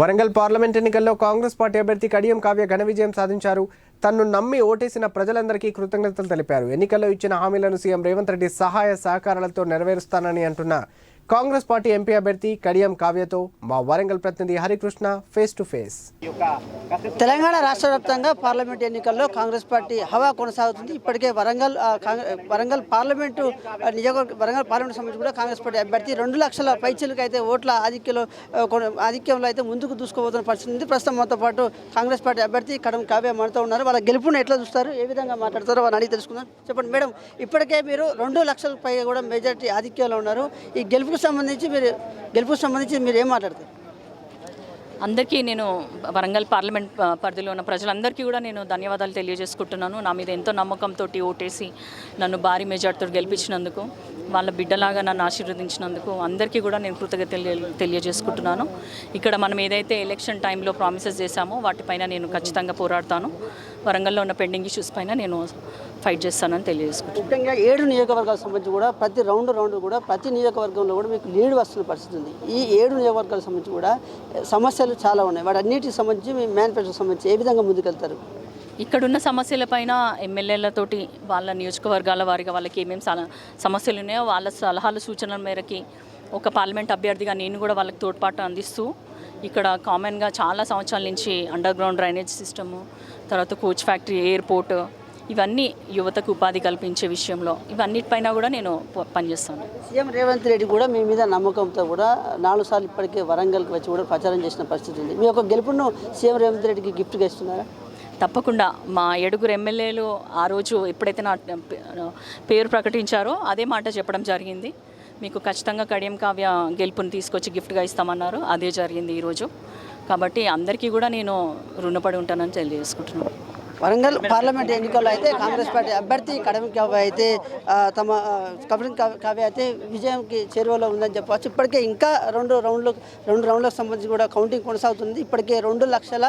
Warangal parliament ఎన్నికల్లో Congress party అభ్యర్థి కడియం కావ్య ఘన విజయం సాధించారు. తన్ను నమ్మి ఓటేసిన ప్రజలందరికీ కృతజ్ఞతలు తెలిపారు. ఎన్నికల్లో ఇచ్చిన హామీలను సీఎం రేవంత్ రెడ్డి సహాయ సహకారాలతో నెరవేరుస్తానని అంటున్న కాంగ్రెస్ పార్టీ ఎంపీ అభ్యర్థి కడియం కావ్యతో మా వరంగల్ ప్రతినిధి Harikrishna face to face. Telangana రాష్ట్ర వ్యాప్తంగా పార్లమెంట్ ఎన్నికల్లో కాంగ్రెస్ పార్టీ హవా కొనసాగుతుంది. ఇప్పటికే వరంగల్ వరంగల్ పార్లమెంటు నియోజకవర్గ వరంగల్ పార్లమెంట్ సంబంధించి కూడా కాంగ్రెస్ పార్టీ అభ్యర్థి రెండు లక్షల పైచీలకు అయితే ఓట్ల ఆధిక్యంలో ఆధిక్యంలో అయితే ముందుకు దూసుకోబోతున్న పరిస్థితి ఉంది. ప్రస్తుతం మనతో పాటు కాంగ్రెస్ పార్టీ అభ్యర్థి కడం కావ్య మనతో ఉన్నారు. వాళ్ళ గెలుపును ఎట్లా చూస్తారు? ఏ విధంగా మాట్లాడతారో వాళ్ళని అడిగి తెలుసుకుందాం. చెప్పండి మేడం ఇప్పటికే మీరు రెండు లక్షల పైగా కూడా మెజార్టీ ఆధిక్యంలో ఉన్నారు. ఈ గెలుపుకు సంబంధించి మీరు గెలుపుకు సంబంధించి మీరు ఏం మాట్లాడతారు? అందరికీ నేను వరంగల్ పార్లమెంట్ పరిధిలో ఉన్న ప్రజలందరికీ కూడా నేను ధన్యవాదాలు తెలియజేసుకుంటున్నాను. నా మీద ఎంతో నమ్మకంతో ఓటేసి నన్ను భారీ మెజార్టీతో గెలిపించినందుకు. వాళ్ళ బిడ్డలాగా నన్ను ఆశీర్వదించినందుకు అందరికీ కూడా నేను కృతజ్ఞతలు తెలియజేసుకుంటున్నాను. ఇక్కడ మనం ఏదైతే ఎలక్షన్ టైంలో ప్రామిసెస్ చేశామో వాటిపైన నేను ఖచ్చితంగా పోరాడతాను. వరంగల్లో ఉన్న పెండింగ్ ఇష్యూస్ పైన నేను ఫైట్ చేస్తానని తెలియజేసుకుంటున్నాను. ముఖ్యంగా ఏడు నియోజకవర్గాలకు సంబంధించి కూడా ప్రతి రౌండ్ రౌండ్ కూడా ప్రతి నియోజకవర్గంలో కూడా మీకు లీడ్ వస్తున్న పరిస్థితి ఉంది. ఈ ఏడు నియోజకవర్గాలకు సంబంధించి కూడా సమస్యలు చాలా ఉన్నాయి. వాటి అన్నిటికి సంబంధించి మీ మేనిఫెస్టో సంబంధించి ఏ విధంగా ముందుకెళ్తారు? ఇక్కడున్న సమస్యలపైన ఎమ్మెల్యేలతోటి వాళ్ళ నియోజకవర్గాల వారిగా వాళ్ళకి ఏమేమి సల- సమస్యలు ఉన్నాయో వాళ్ళ సలహాలు సూచనల మేరకి ఒక పార్లమెంట్ అభ్యర్థిగా నేను కూడా వాళ్ళకి తోడ్పాటు అందిస్తూ ఇక్కడ కామన్గా చాలా సంవత్సరాల నుంచి అండర్ గ్రౌండ్ డ్రైనేజ్ సిస్టము తర్వాత కోచ్ ఫ్యాక్టరీ ఎయిర్పోర్ట్ ఇవన్నీ యువతకు ఉపాధి కల్పించే విషయంలో ఇవన్నిటిపైన కూడా నేను పనిచేస్తాను. సీఎం రేవంత్ రెడ్డి కూడా మీ మీద నమ్మకంతో కూడా నాలుగు సార్లు ఇప్పటికే వరంగల్కి వచ్చి కూడా ప్రచారం చేసిన పరిస్థితి ఉంది. మీ యొక్క గెలుపును సీఎం రేవంత్ రెడ్డికి గిఫ్ట్గా ఇస్తున్నారా? తప్పకుండా మా ఏడుగురు ఎమ్మెల్యేలు ఆ రోజు ఎప్పుడైతే నా పేరు ప్రకటించారో అదే మాట చెప్పడం జరిగింది. మీకు ఖచ్చితంగా కడియం కావ్య గెలుపుని తీసుకొచ్చి గిఫ్ట్గా ఇస్తామన్నారు. అదే జరిగింది ఈరోజు కాబట్టి అందరికీ కూడా నేను రుణపడి ఉంటానని తెలియజేసుకుంటున్నాను. వరంగల్ పార్లమెంట్ ఎన్నికల్లో అయితే కాంగ్రెస్ పార్టీ అభ్యర్థి కడమ కావ్య అయితే తమ ఆ, కబడ్డీ కావ్య- కావ్య అయితే విజయంకి చేరువలో ఉందని చెప్పవచ్చు. ఇప్పటికే ఇంకా రెండు రౌండ్లు రెండు రౌండ్లకు సంబంధించి కూడా కౌంటింగ్ కొనసాగుతుంది. ఇప్పటికే రెండు లక్షల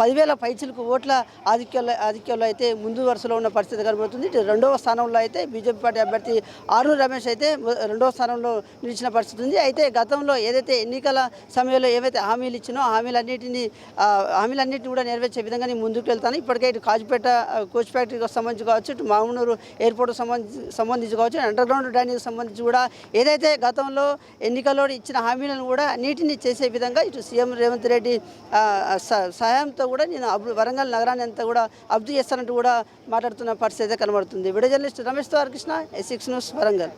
పదివేల పైచిలకు ఓట్ల ఆధిక్యంలో ఆధిక్యంలో అయితే ముందు వరుసలో ఉన్న పరిస్థితి కనబడుతుంది. రెండవ స్థానంలో అయితే బీజేపీ పార్టీ అభ్యర్థి ఆరు రమేష్ అయితే రెండవ స్థానంలో నిలిచిన పరిస్థితి ఉంది. అయితే గతంలో ఏదైతే ఎన్నికల సమయంలో ఏవైతే హామీలు ఇచ్చినో హామీలన్నింటినీ హామీలన్నిటిని హామీలన్నిటిని కూడా నెరవేర్చే విధంగా నేను ముందుకు వెళ్తాను. ఇప్పటికే ఇటు కాజుపేట కోచ్ ఫ్యాక్టరీకి సంబంధించి కావచ్చు ఇటు మామూనూరు ఎయిర్పోర్ట్ సంబంధించి సంబంధించి కావచ్చు అండర్ గ్రౌండ్ డ్రైనేజ్ సంబంధించి కూడా ఏదైతే గతంలో ఎన్నికల్లో ఇచ్చిన హామీలను కూడా నీటిని చేసే విధంగా ఇటు సీఎం రేవంత్ రెడ్డి స- సహాయంతో కూడా నేను అభి వరంగల్ నగరాన్ని అంతా కూడా అభివృద్ధి చేస్తానంటూ కూడా మాట్లాడుతున్న పరిస్థితి అయితే కనబడుతుంది. Video journalist Ramesh Krishna S news Warangal.